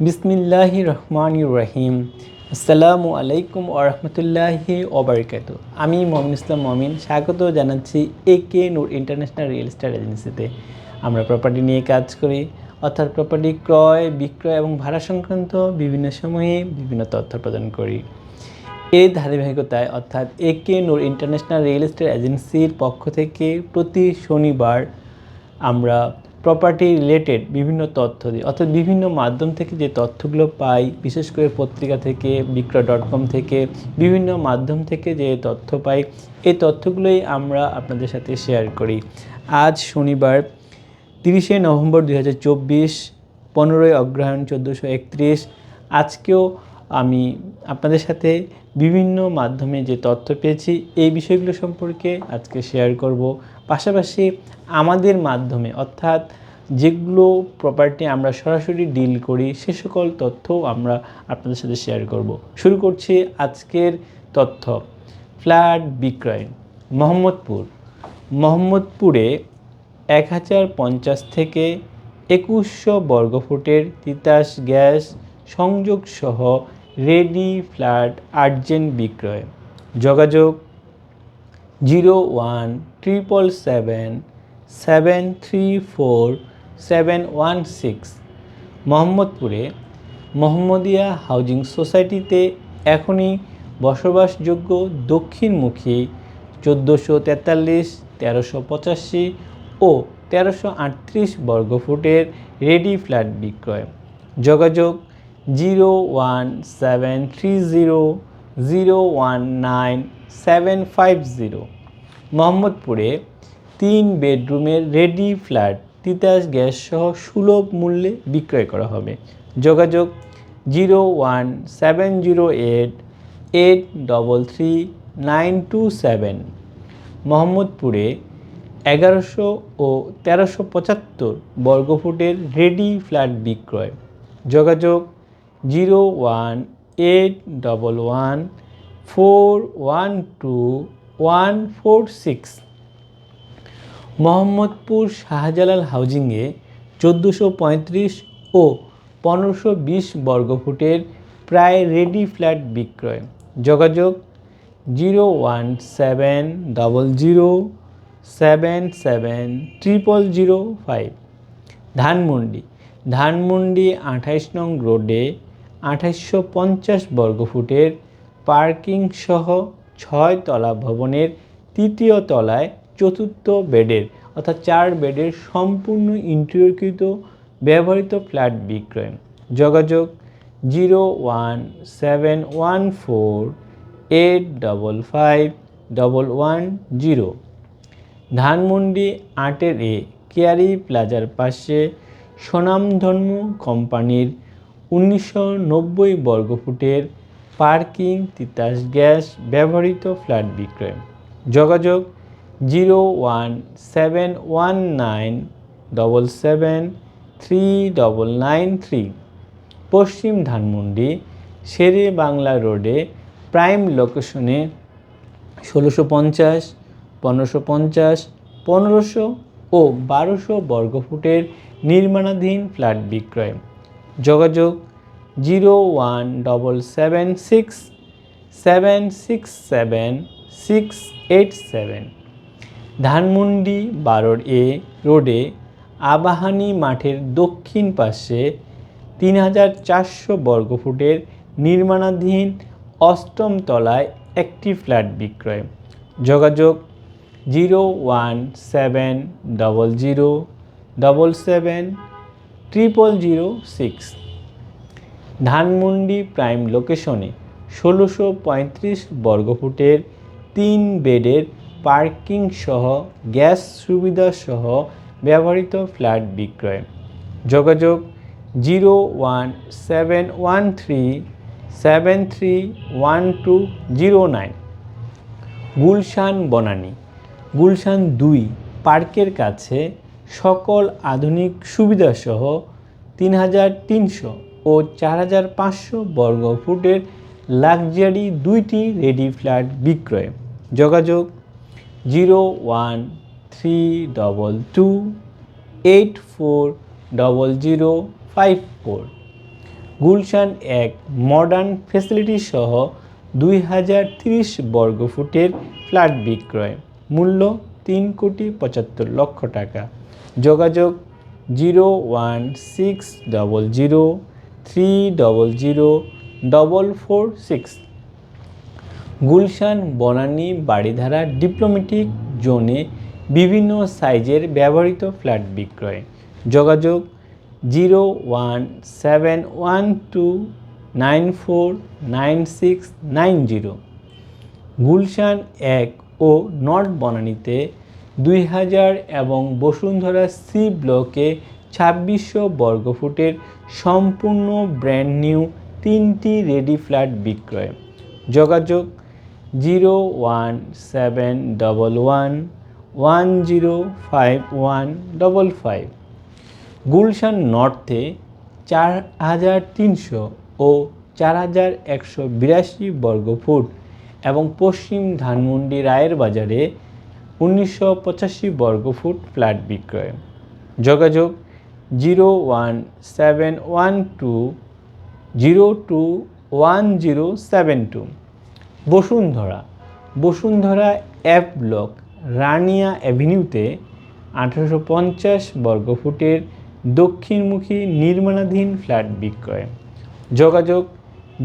বিসমিল্লাহি রহমান রহিম। আসসালামু আলাইকুম ওরহমতুল্লাহি ওবরকাত আমি মমিন ইসলাম মমিন, স্বাগত জানাচ্ছি A K Noor international real estate এজেন্সিতে আমরা প্রপার্টি নিয়ে কাজ করি, অর্থাৎ প্রপার্টি ক্রয়, বিক্রয় এবং ভাড়া সংক্রান্ত বিভিন্ন সময়ে বিভিন্ন তথ্য প্রদান করি। এই ধারাবাহিকতায়, অর্থাৎ A K Noor international real estate এজেন্সির পক্ষ থেকে প্রতি শনিবার আমরা প্রপার্টি রিলেটেড বিভিন্ন তথ্য দিই অর্থাৎ বিভিন্ন মাধ্যম থেকে যে তথ্যগুলো পাই, বিশেষ করে পত্রিকা থেকে বিক্রয় ডট কম থেকে, বিভিন্ন মাধ্যম থেকে যে তথ্য পাই, এই তথ্যগুলোই আমরা আপনাদের সাথে শেয়ার করি। আজ শনিবার, তিরিশে নভেম্বর দু হাজার চব্বিশ, পনেরোই অগ্রহায়ণ চোদ্দোশো একত্রিশ, আজকেও আমি আপনাদের সাথে বিভিন্ন মাধ্যমে যে তথ্য পেয়েছি, এই বিষয়গুলো সম্পর্কে আজকে শেয়ার করব। পাশাপাশি আমাদের মাধ্যমে, অর্থাৎ যেগুলো প্রপার্টি আমরা সরাসরি ডিল করি, সে সকল তথ্যও আমরা আপনাদের সাথে শেয়ার করব। শুরু করছি আজকের তথ্য। ফ্ল্যাট বিক্রয়, মোহাম্মদপুর। মোহাম্মদপুরে এক হাজার পঞ্চাশ থেকে একুশশো বর্গফুটের তিতাস গ্যাস সংযোগ সহ রেডি ফ্ল্যাট আর্জেন্ট বিক্রয়। যোগাযোগ zero one triple seven seven three four seven one six. মোহাম্মদপুরে মোহাম্মদিয়া হাউজিং সোসাইটিতে এখনই বসবাসযোগ্য দক্ষিণমুখী চোদ্দোশো তেতাল্লিশ, তেরোশো পঁচাশি ও তেরোশো আটত্রিশ বর্গফুটের রেডি ফ্ল্যাট বিক্রয়। যোগাযোগ zero one seven three zero zero one nine seven five zero মোহাম্মদপুরে তিন বেডরুমের রেডি ফ্ল্যাট তিতাস গ্যাস সহ সুলভ মূল্যে বিক্রয় করা হবে। যোগাযোগ zero one seven zero eight eight double three nine two seven মোহাম্মদপুরে এগারোশো ও তেরোশো পঁচাত্তর বর্গফুটের রেডি ফ্ল্যাট বিক্রয়। যোগাযোগ zero one eight double one four one two one four six Mohammadpur Shahjalal হাউজিংয়ে চোদ্দোশো পঁয়ত্রিশ ও পনেরোশো বিশ বর্গফুটের প্রায় রেডি ফ্ল্যাট বিক্রয়। যোগাযোগ zero one seven double zero seven seven triple zero five Dhanmondi. Dhanmondi আঠাইশ নং রোডে আঠাইশশো পঞ্চাশ বর্গফুটের পার্কিং সহ ছয় তলা ভবনের তৃতীয় তলায় চতুর্থ বেডের অর্থাৎ চার বেডের সম্পূর্ণ ইন্টেরিয়রকৃত ব্যবহৃত ফ্ল্যাট বিক্রয়। যোগাযোগ zero one seven one four eight double five double one zero. Dhanmondi আটের এ কেয়ারি প্লাজার পাশে স্বনামধন্য কোম্পানির উনিশশো নব্বই বর্গফুটের পার্কিং তিতাস গ্যাস ব্যবহৃত ফ্ল্যাট বিক্রয়। যোগাযোগ zero one seven one nine double seven three double nine three. পশ্চিম ধানমন্ডি, শেরে বাংলা রোডে, প্রাইম লোকেশনে ষোলোশো পঞ্চাশ, পনেরোশো পঞ্চাশ, পনেরোশো ও বারোশো বর্গফুটের নির্মাণাধীন ফ্ল্যাট বিক্রয়। যোগাযোগ zero one double seven six seven six seven six eight seven. Dhanmondi বারোর এ রোডে আবাহানি মাঠের দক্ষিণ পাশে তিন হাজার চারশো বর্গফুটের নির্মাণাধীন অষ্টম তলায় একটি ফ্ল্যাট বিক্রয়। যোগাযোগ zero one seven double zero double seven triple zero six Dhanmondi prime লোকেশনে ষোলোশো পঁয়ত্রিশ বর্গফুটের তিন বেডের পার্কিং সহ গ্যাস সুবিধা সহ ব্যবহৃত ফ্ল্যাট বিক্রয়। যোগাযোগ zero one seven one three seven three one two zero nine Gulshan Banani. Gulshan দুই পার্কের কাছে সকল আধুনিক সুবিধাসহ তিন হাজার তিনশো ও চার হাজার পাঁচশো বর্গ ফুটের লাক্সারি দুইটি রেডি ফ্ল্যাট বিক্রয়। যোগাযোগ zero one three double two eight four double zero five four. Gulshan এক মডার্ন ফেসিলিটি সহ দুই হাজার তিরিশ বর্গফুটের ফ্ল্যাট বিক্রয়। মূল্য তিন কোটি পঁচাত্তর লক্ষ টাকা। যোগাযোগ zero one six double zero three double zero double four six Gulshan, Banani Baridhara diplomatic জোনে বিভিন্ন সাইজের ব্যবহৃত ফ্ল্যাট বিক্রয়। যোগাযোগ zero one seven one two nine four nine six nine zero Gulshan এক ও নর্থ বনানীতে দুই হাজার এবং বসুন্ধরা সি ব্লকে ছাব্বিশশো বর্গফুটের সম্পূর্ণ ব্র্যান্ড নিউ তিনটি রেডি ফ্ল্যাট বিক্রয়। যোগাযোগ zero one seven double one one zero five one double five. Gulshan নর্থে চার হাজার তিনশো ও চার হাজার একশো বিরাশি বর্গফুট এবং পশ্চিম ধানমন্ডি রায়ের বাজারে উনিশশো পঁচাশি বর্গফুট ফ্ল্যাট বিক্রয়। যোগাযোগ zero one seven one two zero two one zero seven two. Bashundhara. Bashundhara app block রানিয়া অ্যাভিনিউতে আঠারোশো পঞ্চাশ বর্গফুটের দক্ষিণমুখী নির্মাণাধীন ফ্ল্যাট বিক্রয়। যোগাযোগ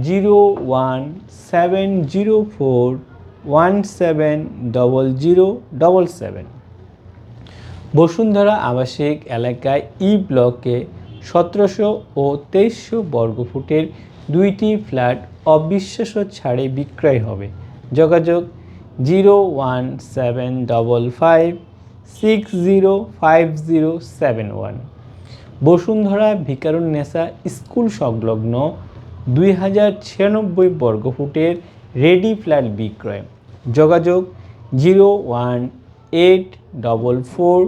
zero one seven zero four one seven double zero double seven Bashundhara আবাসিক এলাকায় ই ব্লকে সতেরোশো ও তেইশশো বর্গফুটের দুইটি ফ্ল্যাট অবিশ্বাস্য ছাড়ে বিক্রয় হবে। যোগাযোগ zero one seven double five six zero five zero seven one Bashundhara Viqarunnisa school সংলগ্ন দুই হাজার ছিয়ানব্বই বর্গফুটের রেডি ফ্ল্যাট বিক্রয়। যোগাযোগ zero one eight double four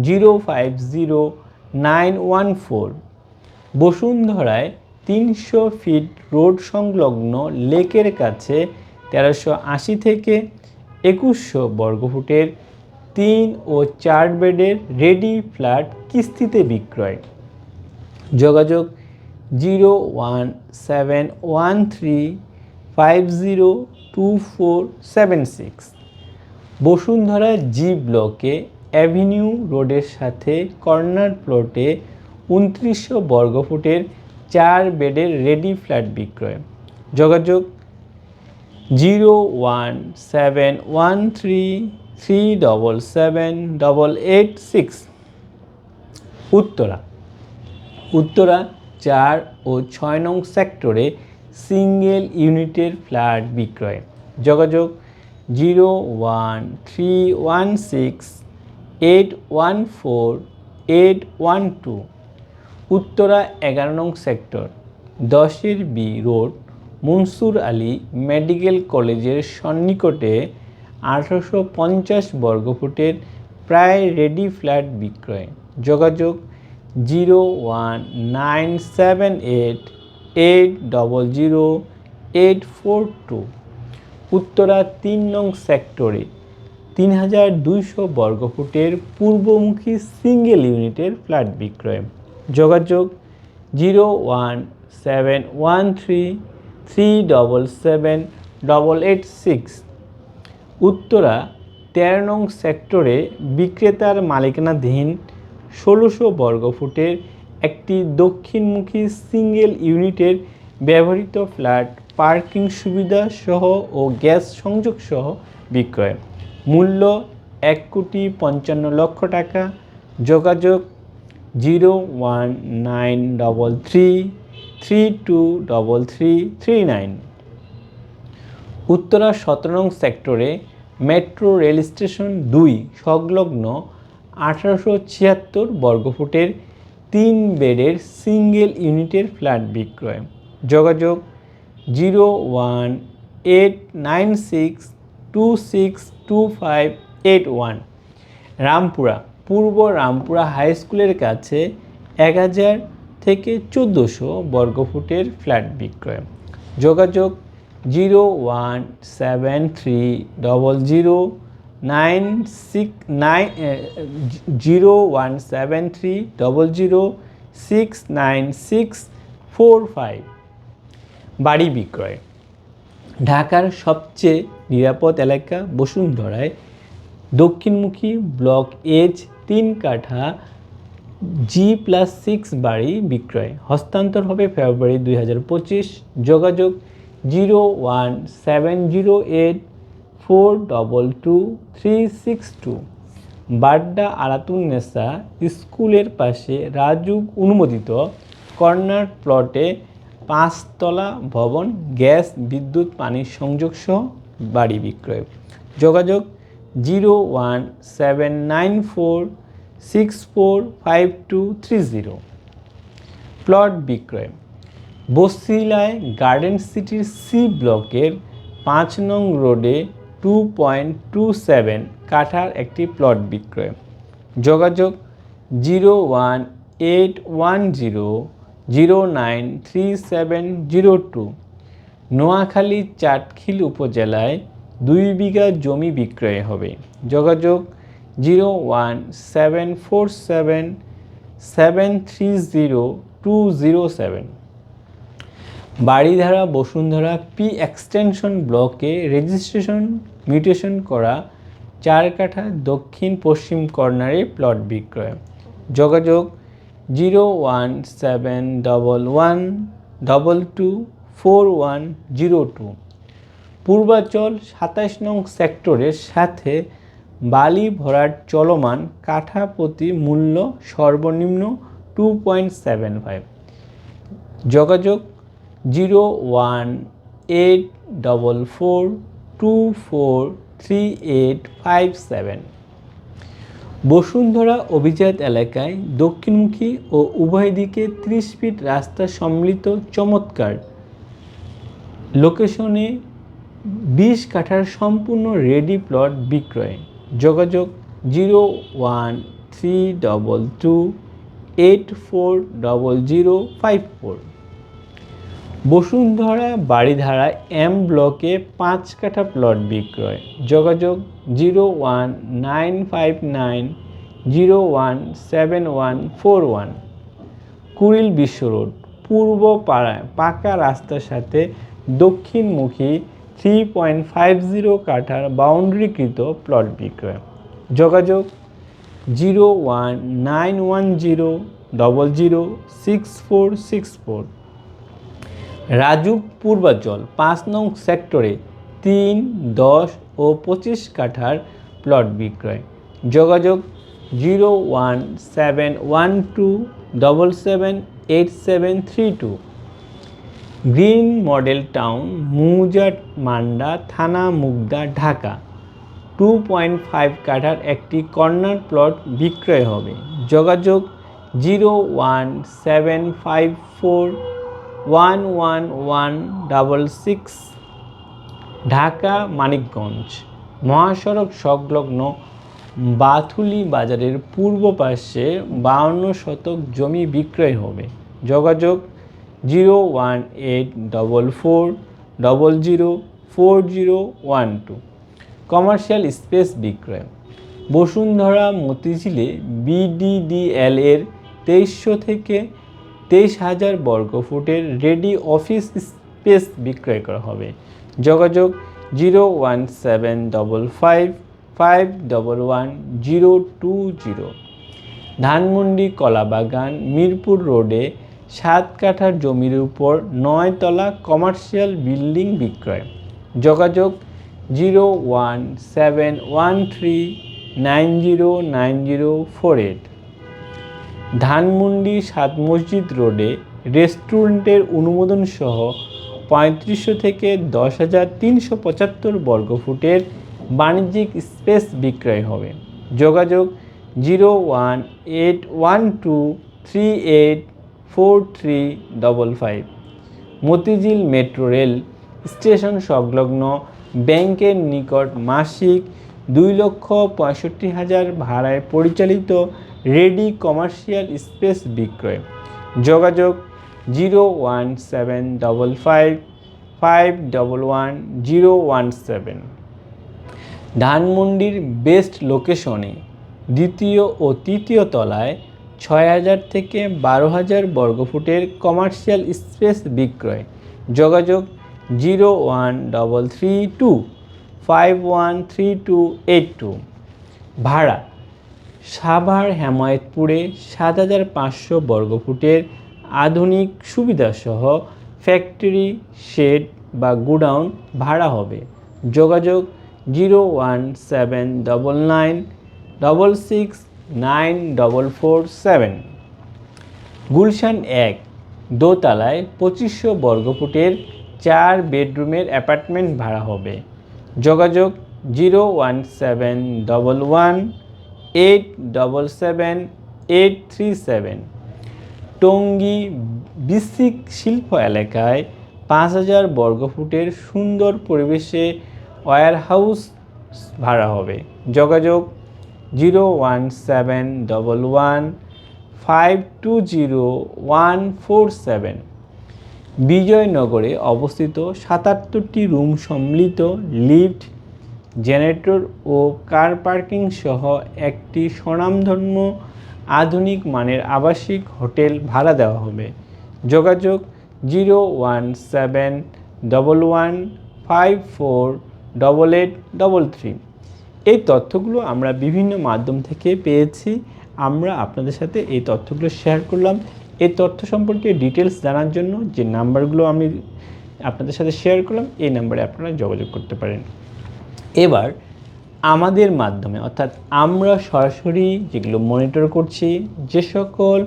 zero five zero nine one four. বসুন্ধরায় তিনশো ফিট রোড সংলগ্ন লেকের কাছে তেরোশো আশি থেকে একুশশো বর্গফুটের তিন ও চার বেডের রেডি ফ্ল্যাট কিস্তিতে বিক্রয়। যোগাযোগ zero one seven one three five zero two four seven six Bashundhara G ব্লকে অ্যাভিনিউ রোডের সাথে কর্নার প্লটে উনত্রিশশো বর্গফুটের চার বেডের রেডি ফ্ল্যাট বিক্রয়। যোগাযোগ zero one seven one three three double seven double eight six Uttara. Uttara চার ও ছয় নং সেক্টরে সিঙ্গেল ইউনিটের ফ্ল্যাট বিক্রয়। যোগাযোগ zero one three one six eight one four eight one two. Uttara এগারো নং সেক্টর, দশের B road, Monsur Ali medical কলেজের সন্নিকটে আঠারোশো পঞ্চাশ বর্গফুটের প্রায় রেডি ফ্ল্যাট বিক্রয়। যোগাযোগ zero one nine seven eight eight double zero eight four two Uttara তিন নং সেক্টরে তিন হাজার দুইশো বর্গফুটের পূর্বমুখী সিঙ্গেল ইউনিটের ফ্ল্যাট বিক্রয়। যোগাযোগ zero one seven one three three double seven double eight six Uttara তেরো নং সেক্টরে বিক্রেতার মালিকানাধীন ষোলোশো বর্গফুটের একটি দক্ষিণমুখী সিঙ্গেল ইউনিটের ব্যবহৃত ফ্ল্যাট, পার্কিং সুবিধা সহ ও গ্যাস সংযোগ সহ বিক্রয়। মূল্য এক কোটি পঞ্চান্ন লক্ষ টাকা। যোগাযোগ zero one nine double three three two double three three nine. Uttara সতেরো নং সেক্টরে মেট্রো রেল স্টেশন দুই সংলগ্ন আঠারোশো ছিয়াত্তর বর্গফুটের তিন বেডের সিঙ্গেল ইউনিটের ফ্ল্যাট বিক্রয়। যোগাযোগ zero one eight nine six two six two five eight one. Rampura, পূর্ব রামপুরা হাই স্কুলের কাছে এক হাজার থেকে চোদ্দোশো বর্গফুটের ফ্ল্যাট বিক্রয়। যোগাযোগ zero one seven three double zero nine six nine zero one seven three, double zero, six nine six four five. বাড়ি বিক্রয়। ঢাকার সবচেয়ে নিরাপদ এলাকা বসুন্ধরায়। দক্ষিণমুখী ব্লক এইচ তিন কাঠা, জি প্লাস সিক্স বাড়ি বিক্রয়। হস্তান্তর হবে ফেব্রুয়ারি দুই হাজার পঁচিশ। যোগাযোগ zero one seven zero eight four double two three six two Badda Aratunnesa স্কুলের পাশে রাজুক অনুমোদিত কর্নার প্লটে পাঁচতলা ভবন, গ্যাস, বিদ্যুৎ পানির সংযোগ সহ বাড়ি বিক্রয়। যোগাযোগ zero one seven nine four six four five two three zero plot বিক্রয়। বসিলায় গার্ডেন সিটির সি ব্লকের পাঁচ নং রোডে টু পয়েন্ট টু সেভেন কাঠার একটি প্লট বিক্রয়। যোগাযোগ zero one eight one zero zero nine three seven zero two Noakhali Chatkhil উপজেলায় দুই বিঘা জমি বিক্রয় হবে। যোগাযোগ zero one seven four seven seven three zero two zero seven Baridhara Bashundhara P extension ব্লকে রেজিস্ট্রেশন মিউটেশন করা চার কাঠা দক্ষিণ পশ্চিম কর্নারে প্লট বিক্রয়। যোগাযোগ zero one seven double one double two four one zero two. Purbachal সাতাশ নং সেক্টরের সাথে বালি ভরাট চলমান কাঠা প্রতি মূল্য সর্বনিম্ন টু পয়েন্ট সেভেন ফাইভ যোগাযোগ zero one eight double four two four three eight five seven Bashundhara অভিজাত এলাকায় দক্ষিণমুখী ও উভয় দিকে ত্রিশ ফিট রাস্তা সম্মিলিত চমৎকার। লোকেশনে বিশ কাঠার সম্পূর্ণ রেডি প্লট বিক্রয়। যোগাযোগ zero one three double two eight four double zero five four Bashundhara Baridhara M ব্লকে পাঁচ কাঠা প্লট বিক্রয়। যোগাযোগ zero one nine five nine zero one seven one four one. Kuril Bishwa road, পূর্ব পাড়ায় পাকা রাস্তার সাথে দক্ষিণমুখী থ্রি পয়েন্ট ফাইভ জিরো কাঠার বাউন্ডারিকৃত প্লট বিক্রয়। যোগাযোগ zero one nine one zero double zero six four six four. Rajuk Purbanchal পাঁচ নং সেক্টরে তিন, দশ ও পঁচিশ কাঠার প্লট বিক্রয়। যোগাযোগ zero one seven one two double seven eight seven three two. Green model town মুজাট Manda, থানা Mugda, Dhaka. Two point five কাঠার একটি কর্নার প্লট বিক্রয় হবে। যোগাযোগ zero one seven five four one one one double six Dhaka, Manikganj, মহাসড়ক সংলগ্ন বাথুলি বাজারের পূর্ব পাশে বাউন্ন শতক জমি বিক্রয় হবে। যোগাযোগ zero one eight double four double zero four zero one two commercial space বিক্রয়। বসুন্ধরা মতিঝিলে বিডিডিএল এর তেইশশো থেকে তেইশ হাজার বর্গফুটের রেডি অফিস স্পেস বিক্রয় করা হবে। যোগাযোগ zero one seven double five five double one, zero two zero. Dhanmondi Kalabagan, Mirpur রোডে সাত কাঠার জমির উপর নয়তলা কমার্শিয়াল বিল্ডিং বিক্রয়। যোগাযোগ zero one seven one three nine zero nine zero four eight. Dhanmondi সাত মসজিদ রোডে রেস্টুরেন্টের অনুমোদন সহ পঁয়ত্রিশশো থেকে দশ হাজার তিনশো পঁচাত্তর বর্গফুটের বাণিজ্যিক স্পেস বিক্রয় হবে। যোগাযোগ zero one eight one two three eight four three double five. Motijheel metro rail station সংলগ্ন ব্যাংকের নিকট মাসিক দুই লক্ষ পঁয়ষট্টি হাজার ভাড়ায় পরিচালিত রেডি কমার্শিয়াল স্পেস বিক্রয়। যোগাযোগ zero one seven double five five double one, zero one seven. ধানমন্ডির বেস্ট লোকেশনে দ্বিতীয় ও তৃতীয় তলায় ছয় হাজার থেকে বারো হাজার বর্গফুটের কমার্শিয়াল স্পেস বিক্রয়। যোগাযোগ zero one double three two, five one three two eight two. ভাড়া সাভার হেমায়তপুরে সাত হাজার পাঁচশো বর্গফুটের আধুনিক সুবিধাসহ ফ্যাক্টরি, শেড বা গুডাউন ভাড়া হবে। যোগাযোগ zero one seven double nine double six nine double four seven. Gulshan এক দোতলায় পঁচিশশো বর্গফুটের চার বেডরুমের অ্যাপার্টমেন্ট ভাড়া হবে। যোগাযোগ zero one seven double one eight double seven eight three seven Tongi BSCIC শিল্প এলাকায় পাঁচ হাজার বর্গফুটের সুন্দর পরিবেশে ওয়ার হাউস ভাড়া হবে। যোগাযোগ zero one seven double one five two zero one four seven. বিজয়নগরে অবস্থিত সাতাত্তরটি রুম সম্মিলিত লিফট জেনারেটর ও কার পার্কিং সহ একটি স্বনামধন্য আধুনিক মানের আবাসিক হোটেল ভাড়া দেওয়া হবে। যোগাযোগ zero one seven double one five four double eight double three. এই তথ্যগুলো আমরা বিভিন্ন মাধ্যম থেকে পেয়েছি। আমরা আপনাদের সাথে এই তথ্যগুলো শেয়ার করলাম। এই তথ্য সম্পর্কে ডিটেলস জানার জন্য যে নাম্বারগুলো আমি আপনাদের সাথে শেয়ার করলাম, এই নাম্বারে আপনারা যোগাযোগ করতে পারেন। এবার আমাদের মাধ্যমে, অর্থাৎ আমরা সরাসরি যেগুলো মনিটর করছি, যে সকল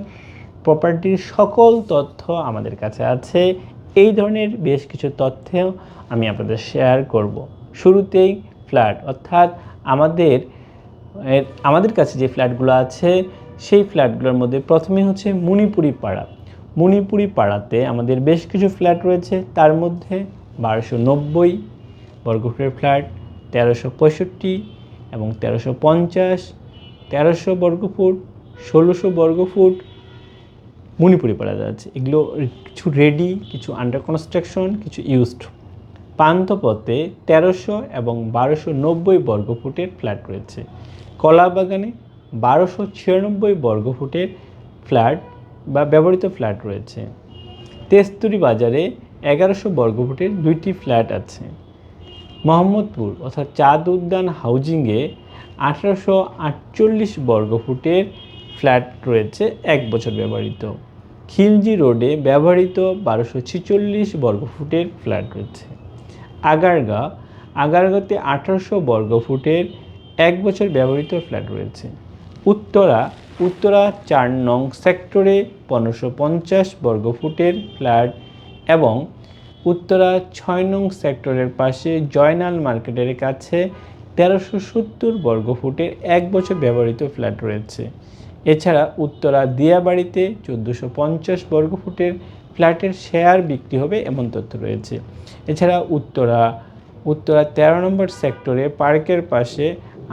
প্রপার্টির সকল তথ্য আমাদের কাছে আছে, এই ধরনের বেশ কিছু তথ্যেও আমি আপনাদের শেয়ার করব। শুরুতেই ফ্ল্যাট অর্থাৎ আমাদের আমাদের কাছে যে ফ্ল্যাটগুলো আছে, সেই ফ্ল্যাটগুলোর মধ্যে প্রথমে হচ্ছে মণিপুরি পাড়া মণিপুরি পাড়াতে আমাদের বেশ কিছু ফ্ল্যাট রয়েছে, তার মধ্যে বারোশো নব্বই বর্গফুটের ফ্ল্যাট তেরোশো পঁয়ষট্টি এবং তেরোশো পঞ্চাশ, তেরোশো বর্গফুট ষোলোশো বর্গফুট মণিপুরি পাড়া আছে এগুলো কিছু রেডি কিছু আন্ডার কনস্ট্রাকশন কিছু ইউজড পান্থপথে তেরোশো এবং বারোশো নব্বই বর্গফুটের ফ্ল্যাট রয়েছে। কলাবাগানে বারোশো ছিয়ানব্বই বর্গফুটের ফ্ল্যাট বা ব্যবহৃত ফ্ল্যাট রয়েছে। তেস্তুরি বাজারে এগারোশো বর্গফুটের দুইটি ফ্ল্যাট আছে। মোহাম্মদপুর অর্থাৎ চাঁদ উদ্যান হাউজিংয়ে আঠারোশো আটচল্লিশ বর্গফুটের ফ্ল্যাট রয়েছে এক বছর ব্যবহৃত। খিলজি রোডে ব্যবহৃত বারোশো ছিচল্লিশ বর্গফুটের ফ্ল্যাট রয়েছে। আগারগা আগারগাতে আঠারোশো বর্গফুটের এক বছর ব্যবহৃত ফ্ল্যাট রয়েছে। উত্তরা উত্তরা চার নং সেক্টরে পনেরোশো পঞ্চাশ বর্গফুটের ফ্ল্যাট এবং উত্তরা ছয় নং সেক্টরের পাশে জয়নাল মার্কেটের কাছে তেরোশো সত্তর বর্গফুটের এক বছর ব্যবহৃত ফ্ল্যাট রয়েছে। এছাড়া উত্তরা দিয়াবাড়িতে চোদ্দোশো পঞ্চাশ বর্গফুটের ফ্ল্যাটের শেয়ার বিক্রি হবে এমন তথ্য রয়েছে। এছাড়া উত্তরা উত্তরা তেরো নম্বর সেক্টরে পার্কের পাশে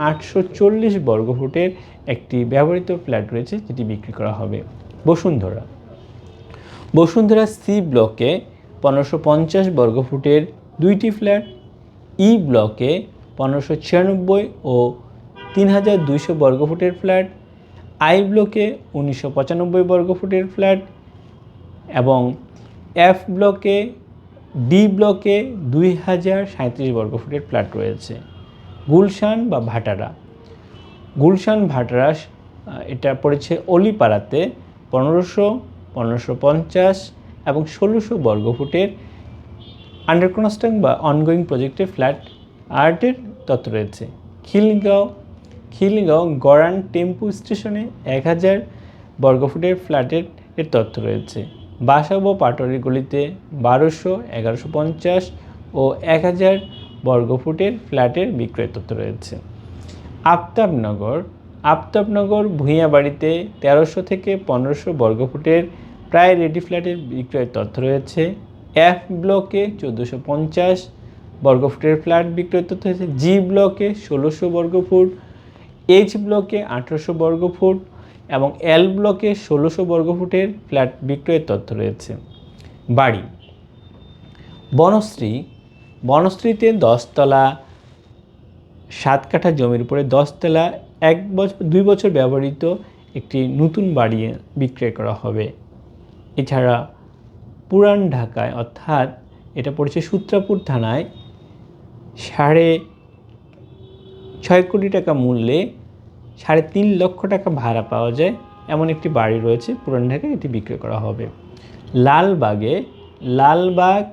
আটশো চল্লিশ বর্গফুটের একটি ব্যবহৃত ফ্ল্যাট রয়েছে, যেটি বিক্রি করা হবে। বসুন্ধরা। বসুন্ধরা সি ব্লকে পনেরোশো পঞ্চাশ বর্গফুটের দুইটি ফ্ল্যাট। ই ব্লকে পনেরোশো ছিয়ানব্বই ও তিন হাজার দুইশো বর্গফুটের ফ্ল্যাট। আই ব্লকে উনিশশো পঁচানব্বই বর্গফুটের ফ্ল্যাট এবং এফ ব্লকে, ডি ব্লকে দুই হাজার সাঁত্রিশ বর্গফুটের ফ্ল্যাট রয়েছে। গুলশান বা ভাটারা। গুলশান ভাটারা এটা পড়েছে অলিপাড়াতে। পনেরোশো পনেরোশো পঞ্চাশ এবং ষোলোশো বর্গফুটের আন্ডার কনস্ট্রাকশন বা অনগোয়িং প্রজেক্টের ফ্ল্যাট আর্টের তত্ত্ব রয়েছে। খিলগাঁও খিলগাঁও গড়ান টেম্পু স্টেশনে এক হাজার বর্গফুটের ফ্ল্যাটের এর তথ্য রয়েছে। বাসাবো পাটরি গলিতে বারোশো এগারোশো পঞ্চাশ ও এক হাজার বর্গফুটের ফ্ল্যাটের বিক্রয় তথ্য রয়েছে। আফতাবনগর আফতাবনগর ভূঁইয়াবাড়িতে তেরোশো থেকে পনেরোশো বর্গফুটের প্রায় রেডি ফ্ল্যাটের বিক্রয়ের তথ্য রয়েছে। এফ ব্লকে চোদ্দোশো পঞ্চাশ বর্গফুটের ফ্ল্যাট বিক্রয়ের তথ্য রয়েছে। জি ব্লকে ষোলোশো বর্গফুট এইচ ব্লকে আঠারোশো বর্গফুট এবং এল ব্লকে ষোলোশো বর্গফুটের ফ্ল্যাট বিক্রয়ের তথ্য রয়েছে। বাড়ি। বনশ্রী। বনশ্রীতে দশতলা, সাত কাঠা জমির উপরে দশতলা, এক বছর দুই বছর ব্যবহৃত একটি নতুন বাড়ি বিক্রয় করা হবে। এছাড়া পুরান ঢাকায়, অর্থাৎ এটা পড়েছে সূত্রাপুর থানায়, সাড়ে ছয় কোটি টাকা মূল্যে সাড়ে তিন লক্ষ টাকা ভাড়া পাওয়া যায়। এমন একটি বাড়ি রয়েছে পুরান ঢাকায়, এটি বিক্রয় করা হবে। লালবাগে, Lalbagh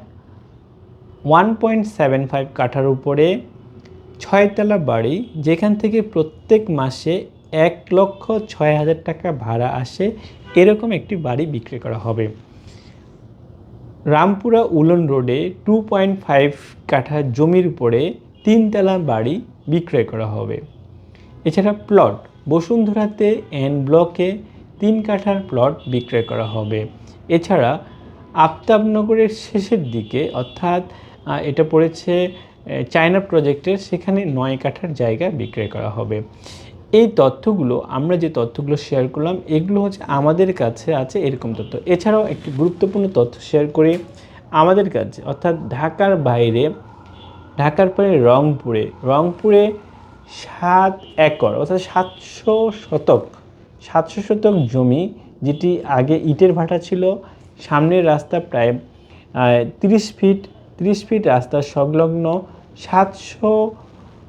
one point seven five কাঠার উপরে ছয়তলা বাড়ি, যেখান থেকে প্রত্যেক মাসে এক লক্ষ ছয় হাজার টাকা ভাড়া আসে। এরকম একটি বাড়ি বিক্রি করা হবে। রামপুরা উলন রোডে টু পয়েন্ট ফাইভ কাঠা জমির উপরে তিনতলা বাড়ি বিক্রয় করা হবে। এছাড়া প্লট বসুন্ধরাতে এন ব্লকে তিন কাঠার প্লট বিক্রয় করা হবে। এছাড়া আফতাবনগরের শেষের দিকে, অর্থাৎ এটা পড়েছে চায়না প্রজেক্টের সেখানে নয় কাঠার জায়গা বিক্রয় করা হবে। এই তথ্যগুলো, আমরা যে তথ্যগুলো শেয়ার করলাম, এগুলো হচ্ছে আমাদের কাছে আছে এরকম তথ্য। এছাড়াও একটি গুরুত্বপূর্ণ তথ্য শেয়ার করে, আমাদের কাছে, অর্থাৎ ঢাকার বাইরে, ঢাকার পরে রংপুরে রংপুরে সাত একর, অর্থাৎ সাতশো শতক সাতশো শতক জমি, যেটি আগে ইটের ভাটা ছিল, সামনের রাস্তা প্রায় তিরিশ ফিট তিরিশ ফিট রাস্তা সংলগ্ন, সাতশো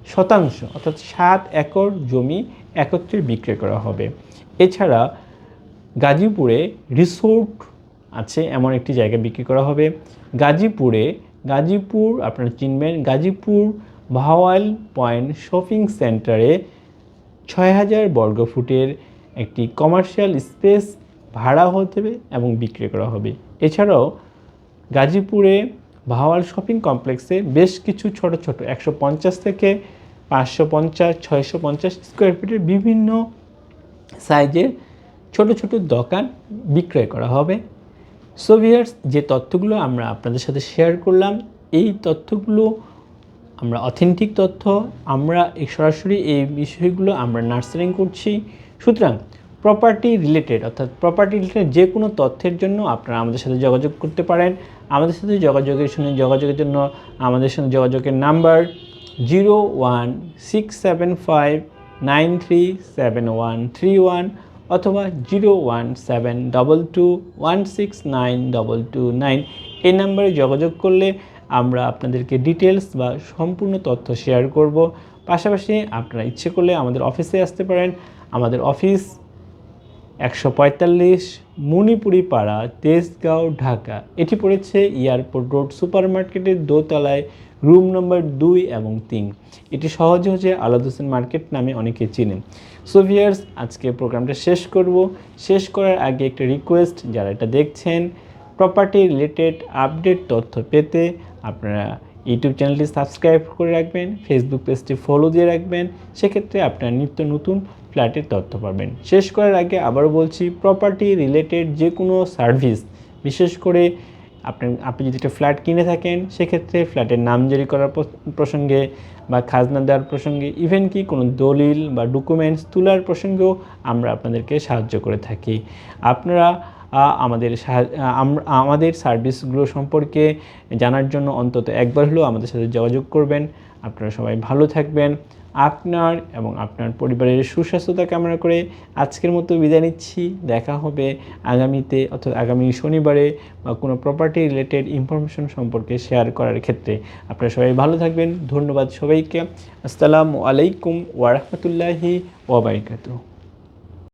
শতাংশ, অর্থাৎ সাত একর জমি একত্রে বিক্রয় করা হবে। এছাড়া গাজীপুরে রিসোর্ট আছে, এমন একটি জায়গা বিক্রি করা হবে। গাজীপুরে, গাজীপুর, আপনারা চিনবেন, গাজীপুর ভাওয়াল পয়েন্ট শপিং সেন্টারে ছয় হাজার বর্গফুটের একটি কমার্শিয়াল স্পেস ভাড়া হতে হবে এবং বিক্রি করা হবে। এছাড়াও গাজীপুরে ভাওয়াল শপিং কমপ্লেক্সে বেশ কিছু ছোট ছোট, একশো পঞ্চাশ থেকে পাঁচশো পঞ্চাশ, ছয়শো পঞ্চাশ স্কোয়ার ফিটের বিভিন্ন সাইজের ছোট ছোট দোকান বিক্রয় করা হবে। সো ভিউয়ার্স যে তথ্যগুলো আমরা আপনাদের সাথে শেয়ার করলাম, এই তথ্যগুলো আমরা অথেন্টিক তথ্য, আমরা সরাসরি এই বিষয়গুলো আমরা নার্সারিং করছি। সুতরাং প্রপার্টি রিলেটেড অর্থাৎ প্রপার্টি রিলেটেড যে কোনো তথ্যের জন্য আপনারা আমাদের সাথে যোগাযোগ করতে পারেন। আমাদের সাথে যোগাযোগের সঙ্গে যোগাযোগের জন্য আমাদের সঙ্গে যোগাযোগের number zero one six seven five nine three seven one three one অথবা zero one seven double two one six nine double two nine এই নাম্বারে যোগাযোগ করলে আমরা আপনাদেরকে ডিটেলস বা সম্পূর্ণ তথ্য শেয়ার করব। পাশাপাশি আপনারা ইচ্ছে করলে আমাদের অফিসে আসতে পারেন। আমাদের অফিস একশো পঁয়তাল্লিশ মণিপুরি পাড়া তেজগাঁও, ঢাকা। এটি পড়েছে এয়ারপোর্ট রোড সুপার মার্কেটের দোতলায়, রুম নম্বর দুই এবং তিন। এটি সহজে হচ্ছে আলাদ হোসেন মার্কেট নামে অনেকে চিনেন। সো ভিয়ার্স আজকে প্রোগ্রামটা শেষ করব। শেষ করার আগে একটা রিকোয়েস্ট, যারা এটা দেখছেন, প্রপার্টি রিলেটেড আপডেট তথ্য পেতে আপনারা ইউটিউব চ্যানেলটি সাবস্ক্রাইব করে রাখবেন, ফেসবুক পেজটি ফলো দিয়ে রাখবেন। সেক্ষেত্রে আপনারা নিত্য নতুন ফ্ল্যাটের তথ্য পাবেন। শেষ করার আগে আবারও বলছি প্রপার্টি রিলেটেড যে কোনো সার্ভিস বিশেষ করে আপনি আপনি যদি একটা ফ্ল্যাট কিনে থাকেন, সেক্ষেত্রে ফ্ল্যাটের নাম জারি করার প্রসঙ্গে বা খাজনা দেওয়ার প্রসঙ্গে ইভেন কি কোনো দলিল বা ডকুমেন্টস তোলার প্রসঙ্গেও আমরা আপনাদেরকে সাহায্য করে থাকি। আপনারা আমাদের আমাদের সার্ভিসগুলো সম্পর্কে জানার জন্য অন্তত একবার হলেও আমাদের সাথে যোগাযোগ করবেন। আপনারা সবাই ভালো থাকবেন। আপনার এবং আপনার পরিবারের সুস্বাস্থ্যতা কামনা করে আজকের মতো বিদায় নিচ্ছি। দেখা হবে আগামীতে অর্থাৎ আগামী শনিবারে বা কোনো প্রপার্টি রিলেটেড ইনফরমেশন সম্পর্কে শেয়ার করার ক্ষেত্রে। আপনারা সবাই ভালো থাকবেন। ধন্যবাদ সবাইকে। আসসালামু আলাইকুম ওয়ারহমতুল্লাহি ওয়াবারিকাতুহ